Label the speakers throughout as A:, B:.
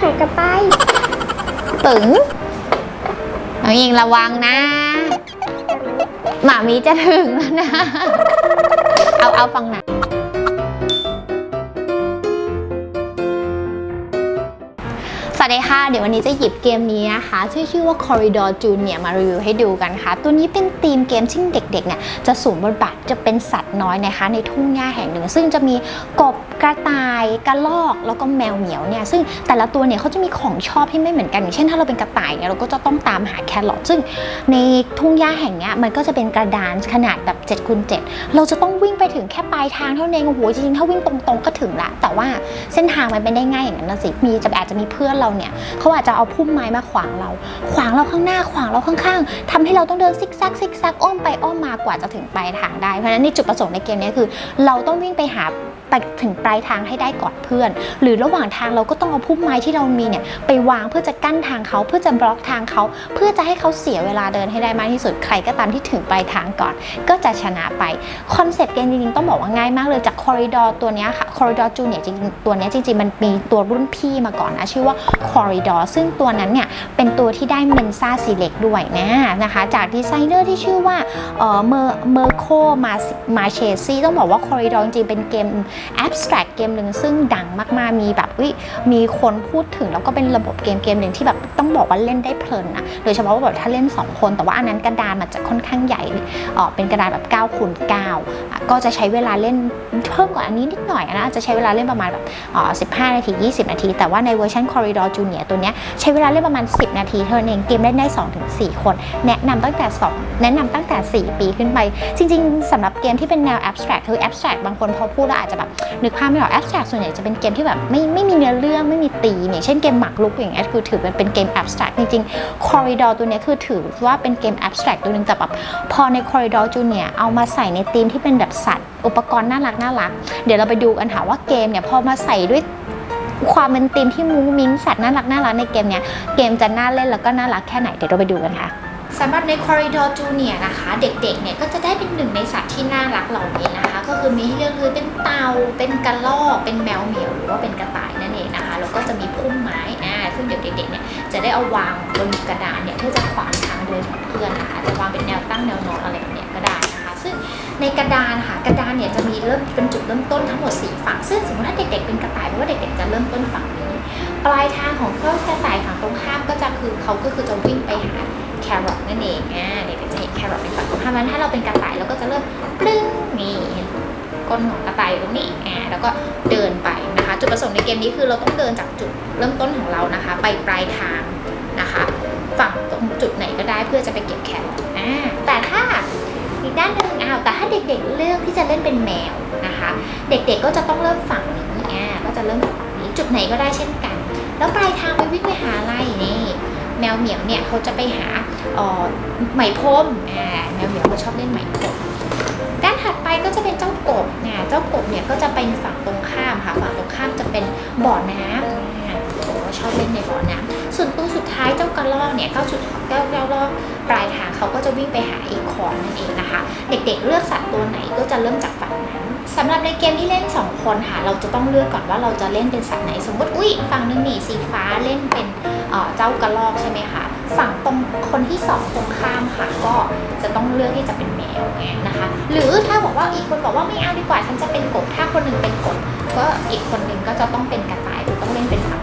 A: หายกลับไป
B: ตึงน้องยิงระวังนะ หมามีจะถึงแล้วนะ เอาเอาฟังหนะ วัสดีค่ะ เดี๋ยววันนี้จะหยิบเกมนี้นะคะชื่อชื่อว่า Corridor Junior มารีวิวให้ดูกันค่ะ ตัวนี้เป็นธีมเกมที่เด็กๆเนี่ยจะสูงบทบาทจะเป็นสัตว์น้อยนะคะ ในทุ่งหญ้าแห่งหนึ่ง ซึ่งจะมีกบกระต่ายกระรอกแล้วก็แมวเหมียวเนี่ยซึ่งแต่ละตัวเนี่ยเขาจะมีของชอบที่ไม่เหมือนกัน อย่างเช่นถ้าเราเป็นกระต่ายเนี่ยเราก็จะต้องตามหาแครอทซึ่งในทุ่งหญ้าแห่งเนี้ยมันก็จะเป็นกระดานขนาดแบบ 7คูณ7เราจะต้องวิ่งไปถึงแค่ปลายทางเท่านั้นโอ้โหจริงๆถ้าวิ่งตรงๆก็ถึงละแต่ว่าเส้นทางมันไม่ได้ง่ายอย่างนั้นนะสิมีจะอาจจะมีเพื่อนเราเนี่ยเขาอาจจะเอาพุ่มไม้มาขวางเรา ขวางเราข้างหน้าขวางเราข้างๆทำให้เราต้องเดินซิกแซกซิกแซกอ้อมไปอ้อมมากว่าจะถึงปลายทางได้เพราะฉะนั้นนี่จุดประสงค์ในเกมนี้คือ เราต้องวิ่งไปหาไปถึงปลายทางให้ได้ก่อนเพื่อน หรือระหว่างทางเราก็ต้องเอาพุ่มไม้ที่เรามีเนี่ยไปวางเพื่อจะกั้นทางเขาเพื่อจะบล็อกทางเขา เพื่อจะให้เขาเสียเวลาเดินให้ได้มากที่สุดใครก็ตามที่ถึงปลายทางก่อน ก็จะชนะไปคอนเซปต์เกมจริงๆต้องบอกว่าง่ายมากเลยจากคอริดอร์ตัวนี้ค่ะคอริดอร์จูเนียจริงๆตัวนี้จริงๆ มันมีตัวรุ่นพี่มาก่อนนะ ชื่อว่าคอริดอร์ซึ่งตัวนั้นเนี่ย เป็นตัวที่ได้เมนซ่าซีเล็กด้วยนะนะคะ จากดีไซเนอร์ที่ชื่อว่าเออเมอร์เมอร์โคมามาเชซี่ต้องบอกว่าคอริดอร์จริงๆ เป็นเกม abstract เกมหนึ่งซึ่งดังมากๆ มีแบบวิมีคนพูดถึงแล้วก็เป็นระบบเกมเกมหนึ่งที่แบบต้องบอกว่าเล่นได้เพลินนะโดยเฉพาะว่าแบบถ้าเล่น 2 คน แต่ว่าอันนั้นกระดานมันจะค่อนข้างใหญ่เออเป็นกระดานแบบ9คูณ9ก็จะใช้เวลาเล่นเพิ่มกว่าอันนี้นิดหน่อยนะจะใช้เวลาเล่นประมาณแบบอ๋อ15 นาที 20 นาที แต่ว่าในเวอร์ชัน Corridor Junior ตัวเนี้ยใช้เวลาเล่นประมาณ 10 นาทีเท่านั้นเองเกมเล่นได้ 2-4 คน แนะนำตั้งแต่ 2 แนะนำตั้งแต่ 4 ปีขึ้นไป จริง ๆสำหรับเกมที่เป็นแนว abstract คือ abstract บางคนพอพูดแล้วอาจจะแบบนึกภาพไม่ออก abstract ส่วนใหญ่จะเป็นเกมที่แบบไม่ไม่มีเนื้อเรื่องไม่มีตีอย่างเช่นเกมหมากรุกอย่างเงี้ยคือถือเป็นเป็นเกม abstract จริงๆ corridor ตัวเนี้ยคือถือว่าเป็นเกม abstract ตัวหนึงแต่แบบพอใน corridor junior เอามาใส่ในธีมที่เป็นแบบสัตว์ อุปกรณ์น่ารักน่ารัก เดี๋ยวเราไปดูกันค่ะว่าเกมเนี่ยพอมาใส่ด้วยความเป็นธีมที่มุ้งมิ้งสัตว์น่ารักน่ารักในเกมเนี่ยเกมจะน่าเล่นแล้วก็น่ารักแค่ไหนเดี๋ยวเราไปดูกันค่ะสำหรับใน Corridor Junior นะคะ เด็กๆ เนี่ยก็จะได้เป็นหนึ่งในสัตว์ที่น่ารักเหล่านี้นะคะ ก็คือมีให้เลือกคือเป็นเต่าเป็นกระรอกเป็นแมวเหมียวหรือว่าเป็นกระต่ายนั่นเองนะคะแล้วก็จะมีพุ่มไม้อ่าซึ่งเดี๋ยวเด็กๆเนี่ยจะได้เอาวางบนกระดานเนี่ยเพื่อจะขวางทางเดินของเพื่อนนะคะจะวางเป็นแนวตั้งแนวนอนอะไรแบบเนี้ยก็ได้ ในกระดานค่ะกระดานเนี่ยจะมีเริ่มเป็นจุดเริ่มต้นทั้งหมดสี่ฝั่ง ซึ่งสมมติถ้าเด็กๆเป็นกระต่ายแปลว่าเด็กๆจะเริ่มต้นฝั่งนี้ ปลายทางของเจ้ากระต่ายฝั่งตรงข้ามก็จะคือเขาก็คือจะวิ่งไปหาแครอทนั่นเองอ่าเด็กๆจะเห็นแครอทในฝั่งตรงข้ามนั้นถ้าเราเป็นกระต่ายเราก็จะเริ่มปลึ้งนี่เห็นก้นของกระต่ายอยู่ตรงนี้อ่าแล้วก็เดินไปนะคะ จุดประสงค์ในเกมนี้คือเราต้องเดินจากจุดเริ่มต้นของเรานะคะ ไปปลายทางนะคะ ฝั่งตรงจุดไหนก็ได้เพื่อจะไปเก็บแครอทอ่าแต่ถ้า อีกด้านหนึ่งอ้าวแต่ถ้าเด็กๆเลือกที่จะเล่นเป็นแมวนะคะ เด็กๆก็จะต้องเริ่มฝั่งนี้อ่าก็จะเริ่มจากฝั่งนี้จุดไหนก็ได้เช่นกัน แล้วปลายทางไปวิ่งไปหาอะไรนี่แมวเหมียวเนี่ยเขาจะไปหาอ่อไหมพรมอ่าแมวเหมียวเขาชอบเล่นไหมพรมด้านถัดไปก็จะเป็นเจ้ากบนะเจ้ากบเนี่ยก็จะเป็นฝั่งตรงข้ามค่ะฝั่งตรงข้ามจะเป็นบ่อน้ำอ่า ชอบเล่นในบ่อน้ำส่วนตัวสุดท้ายเจ้ากระรอกเนี่ยเจ้าสุดเจ้ากระรอกปลายทางเขาก็จะวิ่งไปหาอีกของนั่นเองนะคะ เด็กๆ เลือกสัตว์ตัวไหนก็จะเริ่มจากฝั่งนั้นสำหรับในเกมที่เล่น 2 คนค่ะ เราจะต้องเลือกก่อนว่าเราจะเล่นเป็นสัตว์ไหน สมมติอุ้ยฝั่งหนึ่งนี่สีฟ้าเล่นเป็นเจ้ากระรอกใช่ไหมคะฝั่งตรงคนที่สองตรงข้ามค่ะก็จะต้องเลือกที่จะเป็นแมวไงนะคะ หรือถ้าบอกว่าอีกคนบอกว่าไม่เอาดีกว่าฉันจะเป็นกบถ้าคนหนึ่งเป็นกบก็อีกคนหนึ่งก็จะต้องเป็นกระต่ายคือต้องเล่นเป็นฝั่ง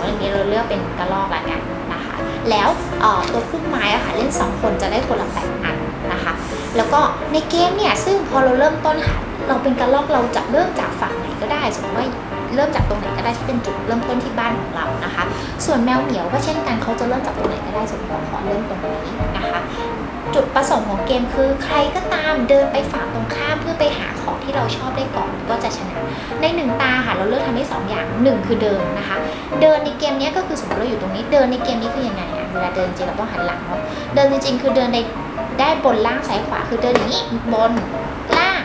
B: อะสมมติอย่างนี้เราเลือกเป็นกระรอกละกันนะคะ แล้วตัวพุ่มไม้อะค่ะเล่นสองคนจะได้คนละแปดอันนะคะ แล้วก็ในเกมเนี่ยซึ่งพอเราเริ่มต้นค่ะเราเป็นกระรอกเราจะเริ่มจากฝั่งไหนก็ได้สมมติว่าเริ่มจากตรงไหนก็ได้ที่เป็นจุดเริ่มต้นที่บ้านของเรานะคะ ส่วนแมวเหมียวก็เช่นกันเขาจะเริ่มจากตรงไหนก็ได้สมมติว่าขอเริ่มตรงนี้นะคะ ประสงค์ของเกมคือใครก็ตามเดินไปฝั่งตรงข้ามเพื่อไปหาของที่เราชอบได้ก่อนก็จะชนะ ในหนึ่งตาค่ะเราเลือกทำได้สองอย่างหนึ่งคือเดินนะคะ เดินในเกมนี้ก็คือสมมติเราอยู่ตรงนี้เดินในเกมนี้คือยังไงอะเวลาเดินจริงเราต้องหันหลังเนาะเดินจริงๆคือเดินในได้บนล่างซ้ายขวาคือเดินอย่างนี้บนล่าง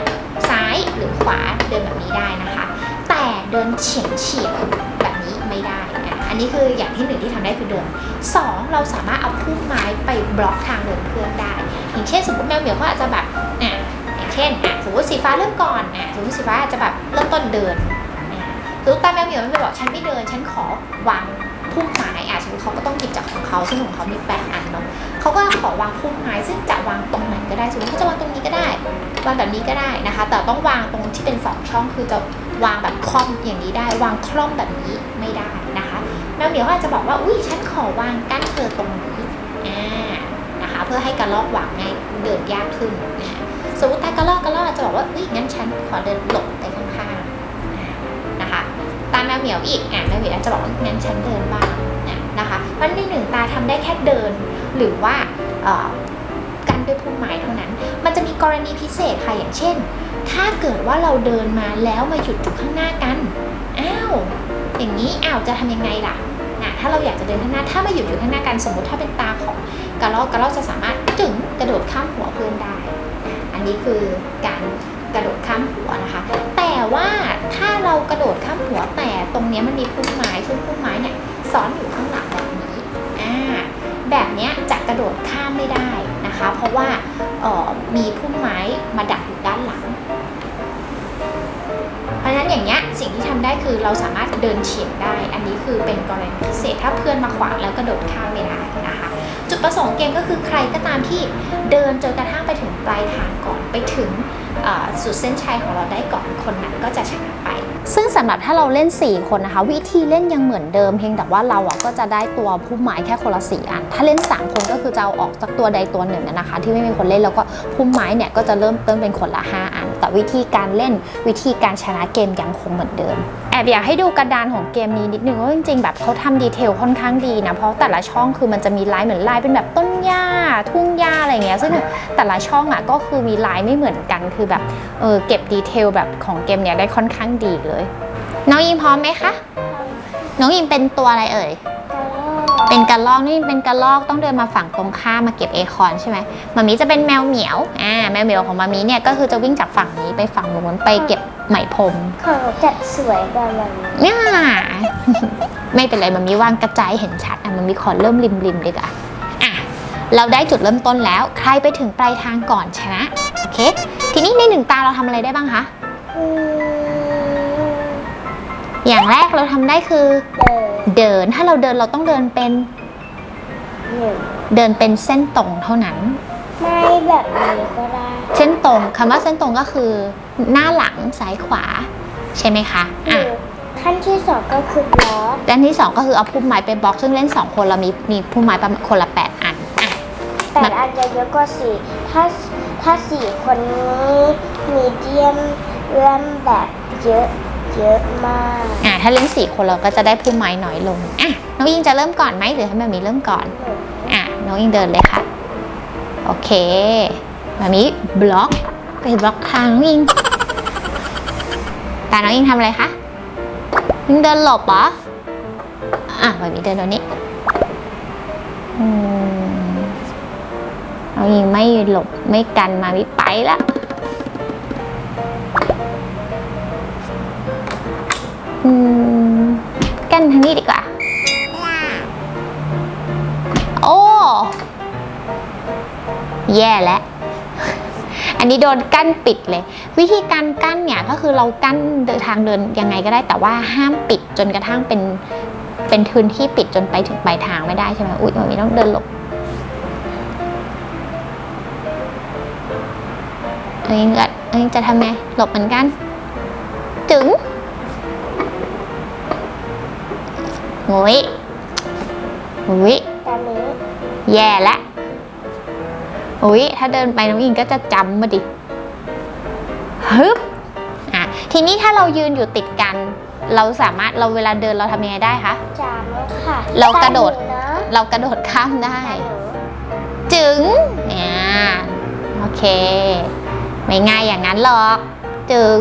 B: ซ้ายหรือขวาเดินแบบนี้ได้นะคะ แต่เดินเฉียงเฉียงแบบนี้ไม่ได้ันนี้คืออย่างที่หนึ่งที่ทำได้คือเดินสองเราสามารถเอาพุ่มไม้ไปบล็อกทางเดินเพื่อนได้ อย่างเช่นสมมติแมวเหมียวเขาอาจจะแบบอะอย่างเช่นอะสมมติสีฟ้าเริ่มก่อนอะสมมติสีฟ้าอาจจะแบบเริ่มต้นเดินสมมติตาแมวเหมียวมันไปบอกฉันไม่เดิน ฉันขอวางพุ่มไม้อะสมมติเขาก็ต้องหยิบจากของเขาซึ่งของเขามีแปดอันเนาะเขาก็ขอวางพุ่มไม้ซึ่งจะวางตรงไหนก็ได้สมมติเขาจะวางตรงนี้ก็ได้วางแบบนี้ก็ได้นะคะ แต่ต้องวางตรงที่เป็นสองช่องคือจะวางแบบคล่อมอย่างนี้ได้ วางคล่อมแบบนี้ไม่ได้ แมวเหมียวอาจจะบอกว่าอุ้ยฉันขอวางกั้นเธอตรงนี้อ่านะคะเพื่อให้กระรอกวางง่ายเดินยากขึ้นนะสมมติถ้ากระรอกกระรอกจะบอกว่าอุ้ยงั้นฉันขอเดินหลบไปข้างๆนะคะ ตาแมวเหมียวอีกอะแมวเหมียวอาจจะบอกว่างั้นฉันเดินบ้างนะนะคะเพราะในหนึ่งตาทำได้แค่เดินหรือว่าเอ่อกันด้วยพุ่มไม้เท่านั้น มันจะมีกรณีพิเศษค่ะอย่างเช่น ถ้าเกิดว่าเราเดินมาแล้วมาหยุดอยู่ข้างหน้ากัน อ้าว อย่างนี้อ้าวจะทำยังไงล่ะนะถ้าเราอยากจะเดินข้างหน้าถ้าไมาหยุดอยู่ข้างหน้ากันสมมติถ้าเป็นตาของกระรอกกระรอกจะสามารถจึงกระโดดข้ามหัวเพื่อนได้ อันนี้คือการกระโดดข้ามหัวนะคะ แต่ว่าถ้าเรากระโดดข้ามหัวแต่ตรงนี้มันมีพุ่มไม้ซึ่งพุ่มไม้เนี่ยซ้อนอยู่ข้างหลังแบบนี้อ่าแบบนี้จะกระโดดข้ามไม่ได้นะคะ เพราะว่าออมีพุ่มไม้มาดักอยู่ด้านหลัง ราะฉะนั้นอย่างเงี้ยสิ่งที่ทำได้คือเราสามารถเดินเฉียงได้ อันนี้คือเป็นกรณีพิเศษถ้าเพื่อนมาขวางแล้วกระโดดข้ามไม่ได้นะคะ จุดประสงค์เกมก็คือใครก็ตามที่เดินจนกระทั่งไปถึงปลายทางก่อนไปถึงสุดเส้นชัยของเราได้ก่อนคนนั้นก็จะชนะไป ซึ่งสำหรับถ้าเราเล่น 4 คนนะคะ วิธีเล่นยังเหมือนเดิมเพียงแต่ว่าเราอะก็จะได้ตัวพุ่มไม้แค่คนละสี่อันถ้าเล่น 3 คนก็คือจะเอาออกจากตัวใดตัวหนึ่งนะคะ ที่ไม่มีคนเล่นแล้วก็พุ่มไม้เนี่ยก็จะเริ่มต้นเป็นคนละ 5 อัน แต่วิธีการเล่นวิธีการชนะเกมยังคงเหมือนเดิม แอบอยากให้ดูกระดานของเกมนี้นิดนึงว่าจริงๆแบบเขาทำดีเทลค่อนข้างดีนะ เพราะแต่ละช่องคือมันจะมีลายเหมือนลายเป็นแบบต้นหญ้า ทุ่งหญ้าอะไรเงี้ยซึ่งแต่ละช่องอะก็คือมีลายไม่เหมือนกันคือแบบเออเก็บดีเทลแบบของเกมเนี้ยได้ค่อนข้างดีเลย น้องยิงพร้อมไหมคะน้องยิงเป็นตัวอะไรเอ่ย เป็นกระรอกนี่เป็นกระรอกต้องเดินมาฝั่งตรงข้ามมาเก็บเอคอนใช่ไหมมามีจะเป็นแมวเหมียวอ่าแมวเหมียวของมามีเนี่ยก็คือจะวิ่งจากฝั่งนี้ไปฝั่งนู้นไปเก็บไหมพรม
A: ของจัดสวยกว่ามัน
B: เนี่ยไม่เป็นไรมันมีวางกระจายเห็นชัดอะมันมีขอเริ่มริมริมๆดีกว่าอะเราได้จุดเริ่มต้นแล้ว ใครไปถึงปลายทางก่อนชนะโอเค ทีนี้ในหนึ่งตาเราทำอะไรได้บ้างคะ
A: อืม
B: อย่างแรกเราทำได้คือ
A: เดิน
B: เดินถ้าเราเดินเราต้องเดินเป็น
A: หนึ่ง
B: เดินเป็นเส้นตรงเท่านั้น
A: ไม่แบบนี้ก็ได้
B: เส้นตรงคำว่าเส้นตรงก็คือ หน้าหลังซ้ายขวา ใช่ไหมคะ
A: ห
B: อะ
A: รือขั้นที่สองก็คือบล็อก
B: ด้านที่สองก็คือเอาพุ่มไม้ไปบล็อกซึ่งเล่นสองคนเรามีมีพุ่มไม้ประมาณคนละแปดอันอะ
A: แต่อาจจะเยอะกว่าสี่ถ้าถ้าสี่คนนี้มีเดียมเริ่มแบบเยอะ เยอะมาก
B: อะถ้าเล่นสี่คนเราก็จะได้พุ่มไม้น้อยลงอะน้องยิงจะเริ่มก่อนไหมหรือให้แบบนี้เริ่มก่อนอะน้องยิงเดินเลยค่ะ โอเคแบบนี้บล็อกไปบล็อกทางน้องยิงตาน้องยิงทำอะไรคะยิงเดินหลบเหรออะแบบนี้เดินตัวนี้น้องยิงไม่หลบไม่กันมาวิไปละ อืมกันทางนี้ดีกว่า โอ้ แย่แล้ว อันนี้โดนกั้นปิดเลย วิธีการกั้นเนี่ยก็คือเรากั้นเดินทางเดินยังไงก็ได้ แต่ว่าห้ามปิดจนกระทั่งเป็นเป็นพื้นที่ปิดจนไปถึงปลายทางไม่ได้ใช่ไหมอุ๊ยมันมีต้องเดินหลบเอ้ยก็เอ้ยจะทำไงหลบเหมือนกัน โง่ยโง่ย
A: ตอนนี้
B: แย่แล้วอุ้ยถ้าเดินไปน้องอิงก็จะจำมาดิฮึบอะทีนี้ถ้าเรายืนอยู่ติดกัน เราสามารถเราเวลาเดินเราทำยังไงได้คะ
A: จามค่ะ
B: เรากระโดด
A: ตามหนูนะ
B: เรากระโดดข้ามได้
A: ตามหนู
B: จึงเนี่ยโอเค ไม่ง่ายอย่างนั้นหรอก จึง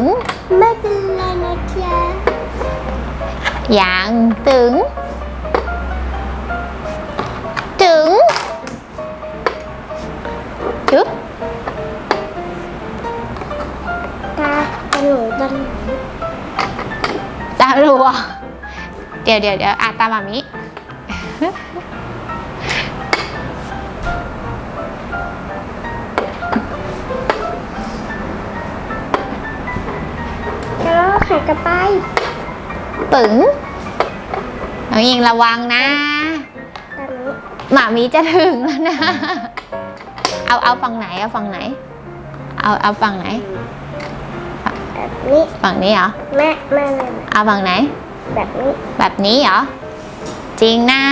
A: ไม่เป็นไรนะจ๊ะ
B: อย่างถึง
A: ตา
B: มรัวเดี๋ยวเดี๋ยวเดี๋ยวอะตามแบบนี้
A: แล้วก็ขันกระไป
B: ปึ๋งน้องยิงระวังนะ
A: ตอนนี้
B: หมามีจะถึงแล้วนะ เอาเอาฝั่งไหนเอาฝั่งไหน เอาเอาฝั่งไหน
A: แบบนี้
B: ฝั่งนี้เหรอ
A: แม่แม่แม่
B: เอาฝั่งไหน
A: แบบนี้
B: แบบนี้เหรอ จริงนะ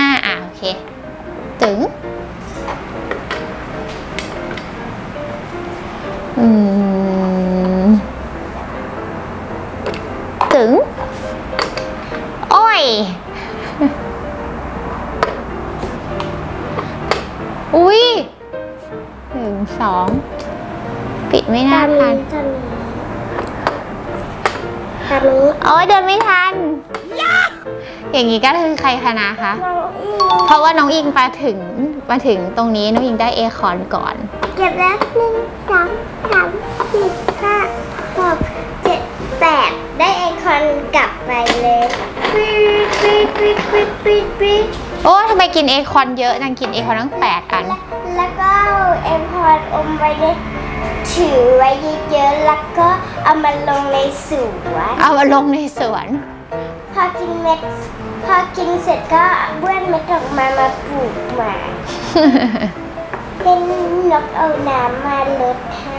A: ตอนนี้
B: โอ้ยเดินไม่ทัน อย่างนี้ก็คือใครชนะคะ
A: น้องอี
B: เพราะว่าน้องอิงมาถึงมาถึงตรงนี้น้องอิงได้เอคอนก่อน
A: เก็บแล้วหนึ่งสองสามสี่ห้าหกเจ็ดแปดได้ไอคอนกลับไปเลยปี๊ดปี๊ดปี๊ดปี๊ดปี๊ดปี๊ด
B: โอ้ทำไมกินเอคอนเยอะนางกินเอคอนตั้งแปดอัน
A: แล้วแล้วก็เอาไอพอดอมไว้ใน ถือไว้เยอะๆ แล้วก็เอามาลงในสวน
B: เอามาลงในสวน
A: พอกินเม็ด พอกินเสร็จก็เบื้อนเม็ดออกมามาปลูกใหม่ให้นกเอาน้ำมาลดให้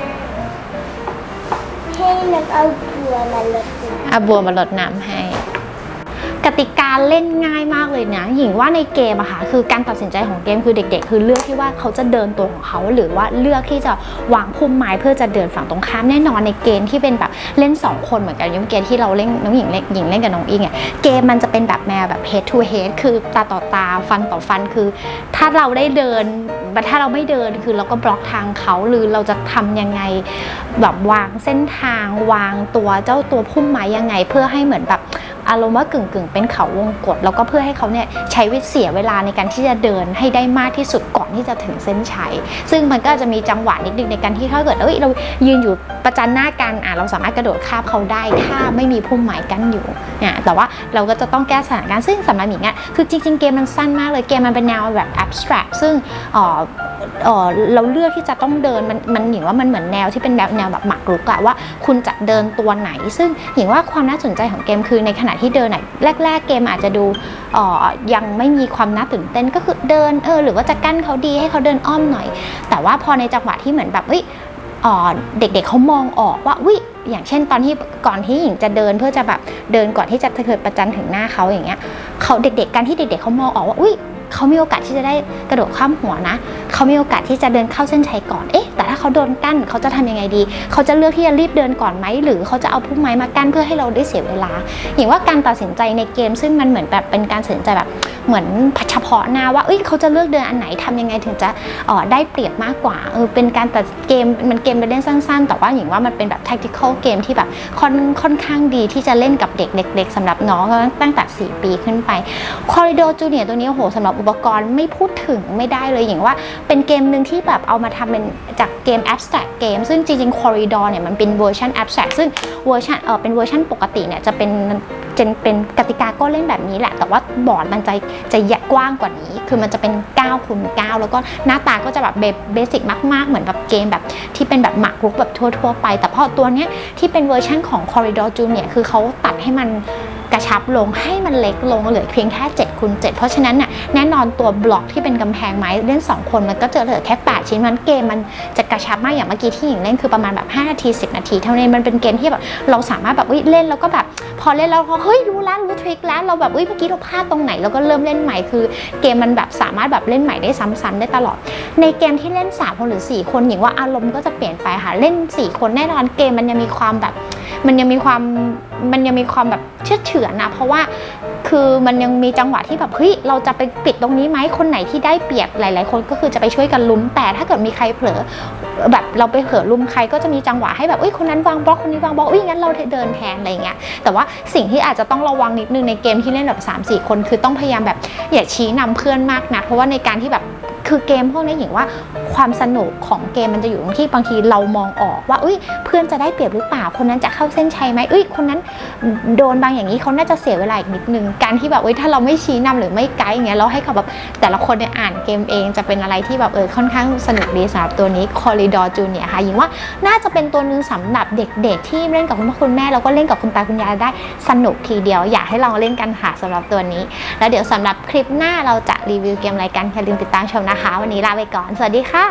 A: ให้นกเอาบัวมาลดน้ำ
B: อาบัวมาลดน้ำให้ กติกาเล่นง่ายมากเลยนะหญิงว่าในเกมอะค่ะคือการตัดสินใจของเกมคือเด็กๆ คือเลือกที่ว่าเขาจะเดินตัวของเขา หรือว่าเลือกที่จะวางพุ่มไม้เพื่อจะเดินฝั่งตรงข้ามแน่นอนในเกมที่เป็นแบบเล่น 2 คนเหมือนกันอยังเกมที่เราเล่นน้องหญิงเล่นหญิงเล่นกับน้องอิงอะเกมมันจะเป็นแบบแนวแบบ head to head คือตาต่อตาฟันต่อฟันคือ ถ้าเราได้เดินถ้าเราไม่เดินคือเราก็บล็อกทางเขาหรือเราจะทำยังไงแบบวางเส้นทางวางตัวเจ้าตัวพุ่มไม้ยังไงเพื่อให้เหมือนแบบ อารมณ์ว่ากึ่งกึ่งๆเป็นเขาวงกตแล้วก็เพื่อให้เขาเนี่ยใช้วิเสียเวลาในการที่จะเดินให้ได้มากที่สุดก่อนที่จะถึงเส้นชัย ซึ่งมันก็จะมีจังหวะนิดนึงในการที่ถ้าเกิดเอ้ยเรายืนอยู่ประจันหน้ากันอะเราสามารถกระโดดข้ามเขาได้ ถ้าไม่มีพุ่มไม้กั้นอยู่เนี่ยแต่ว่าเราก็จะต้องแก้สถานการณ์ซึ่งสำหรับหมิงอะคือจริงๆเกมมันสั้นมากเลยเกมมันเป็นแนวแบบ abstract ซึ่งอ่อ เราเลือกที่จะต้องเดินมันมันหญิงว่ามันเหมือนแนวที่เป็นแบบแนวแบบหมากรุกอะว่าคุณจะเดินตัวไหน ซึ่งหญิงว่าความน่าสนใจของเกมคือในขณะที่เดินอะแรก ๆ เกมอาจจะดูยังไม่มีความน่าตื่นเต้นก็คือเดินเออหรือว่าจะกั้นเขาดีให้เขาเดินอ้อมหน่อย แต่ว่าพอในจังหวะที่เหมือนแบบเอ้ยเด็กๆเขามองออกว่าวิอย่างเช่นตอนที่ก่อนที่หญิงจะเดินเพื่อจะแบบเดินก่อนที่จะเกิดประจันถึงหน้าเขาอย่างเงี้ยเขาเด็กๆการที่เด็กๆเขามองออกว่าอุ้ย เขามีโอกาสที่จะได้กระโดดข้ามหัวนะเขามีโอกาสที่จะเดินเข้าเส้นชัยก่อนเอ๊ะแต่ถ้าเขาโดนกั้นเขาจะทำยังไงดี เขาจะเลือกที่จะรีบเดินก่อนไหมหรือเขาจะเอาพุ่มไม้มากั้นเพื่อให้เราได้เสียเวลา อย่างว่าการตัดสินใจในเกม ซึ่งมันเหมือนแบบเป็นการตัดสินใจแบบเหมือนเฉพาะหน้าว่าเอ้ยเขาจะเลือกเดินอันไหนทำยังไงถึงจะออได้เปรียบมากกว่าเออเป็นการตัดเกมมันเกมไปเล่นสั้น ๆ แต่ว่าอย่างว่ามันเป็นแบบ tactical เกมที่แบบค่อนค่อนข้างดีที่จะเล่นกับเด็กเด็กๆสำหรับน้องตั้งแต่ 4 ปีขึ้นไปคอริโดจูเนียตัวนี้โอ้โหสำหรับอุปกรณ์ไม่พูดถึงไม่ได้เลยอย่างว่าเป็นเกมหนึ่งที่แบบเอามาทำเป็นจากเกม abstract เกมซึ่งจริงๆ Corridor เนี่ยมันเป็นเวอร์ชัน abstract ซึ่งเวอร์ชันเออเป็นเวอร์ชันปกติเนี่ยจะเป็นจะเป็นกติกาก็เล่นแบบนี้แหละ แต่ว่าบอร์ดมันจะจะใหญ่กว้างกว่านี้ คือมันจะเป็น9คูณ9แล้วก็หน้าตาก็จะแบบเบสิกมากๆ เหมือนแบบเกมแบบที่เป็นแบบหมากรุกแบบทั่วๆไป แต่พอตัวเนี้ยที่เป็นเวอร์ชันของ Corridor Junior คือเขาตัดให้มัน กระชับลงให้มันเล็กลงเหลือเพียงแค่7คูณ7เพราะฉะนั้นน่ะแน่นอนตัวบล็อกที่เป็นกำแพงไม้เล่น 2 คนมันก็จะเหลือแค่ 8 ชิ้นมันเกมมันจะกระชับมากอย่างเมื่อกี้ที่หญิงเล่นคือประมาณแบบ5นาที 10 นาที เท่านี้มันเป็นเกมที่แบบเราสามารถแบบอุ๊ยเล่นแล้วก็แบบพอเล่นแล้วเราเฮ้ยรู้แล้วรู้ทริคแล้วเราแบบอุ๊ยเมื่อกี้เราพลาดตรงไหนเราก็เริ่มเล่นใหม่คือ เกมมันแบบสามารถแบบเล่นใหม่ได้ซ้ำๆได้ตลอด ในเกมที่เล่น3คนหรือ 4 คนหญิงว่าอารมณ์ก็จะเปลี่ยนไปค่ะเล่น 4 คนแน่นอนเกมมันยังมีความแบบ มันยังมีความ มันยังมีความแบบเชื่อเฉือนนะเพราะว่าคือมันยังมีจังหวะที่แบบเฮ้ยเราจะไปปิดตรงนี้ไหมคนไหนที่ได้เปรียบหลาย ๆ คนก็คือจะไปช่วยกันลุ้มแต่ถ้าเกิดมีใครเผลอแบบเราไปเผลอลุ้มใครก็จะมีจังหวะให้แบบเอ้ยคนนั้นวางบล็อกคนนี้วางบล็อกอุ้ยงั้นเราเดินแทนอะไรเงี้ยแต่ว่าสิ่งที่อาจจะต้องระวังนิดนึงในเกมที่เล่นแบบ3 4 คน คือต้องพยายามแบบอย่าชี้นำเพื่อนมากนะเพราะว่าในการที่แบบ คือเกมพวกนี้อย่างว่าความสนุกของเกมมันจะอยู่ตรงที่บางทีเรามองออกว่าเอ้ยเพื่อนจะได้เปรียบหรือเปล่าคนนั้นจะเข้าเส้นชัยไหมเอ้ยคนนั้นโดนบางอย่างนี้เขาน่าจะเสียเวลาอีกนิดนึงการที่แบบเอ้ยถ้าเราไม่ชี้นำหรือไม่ไกด์อย่างเงี้ยเราให้เขาแบบแต่ละคนเนี่ยอ่านเกมเองจะเป็นอะไรที่แบบเออค่อนข้างสนุกดีสำหรับตัวนี้ Corridor Junior ค่ะหญิงว่าน่าจะเป็นตัวหนึ่งสำหรับเด็กๆ ที่เล่นกับคุณพ่อคุณแม่แล้วก็เล่นกับคุณตาคุณยายได้สนุกทีเดียว อยากให้ลองเล่นกันค่ะสำหรับตัวนี้ แล้วเดี๋ยวสำหรับคลิปหน้าเราจะรีวิวเกมอะไรกันอย่าลืมติดตามชมนะคะ วันนี้ลาไปก่อน สวัสดีค่ะ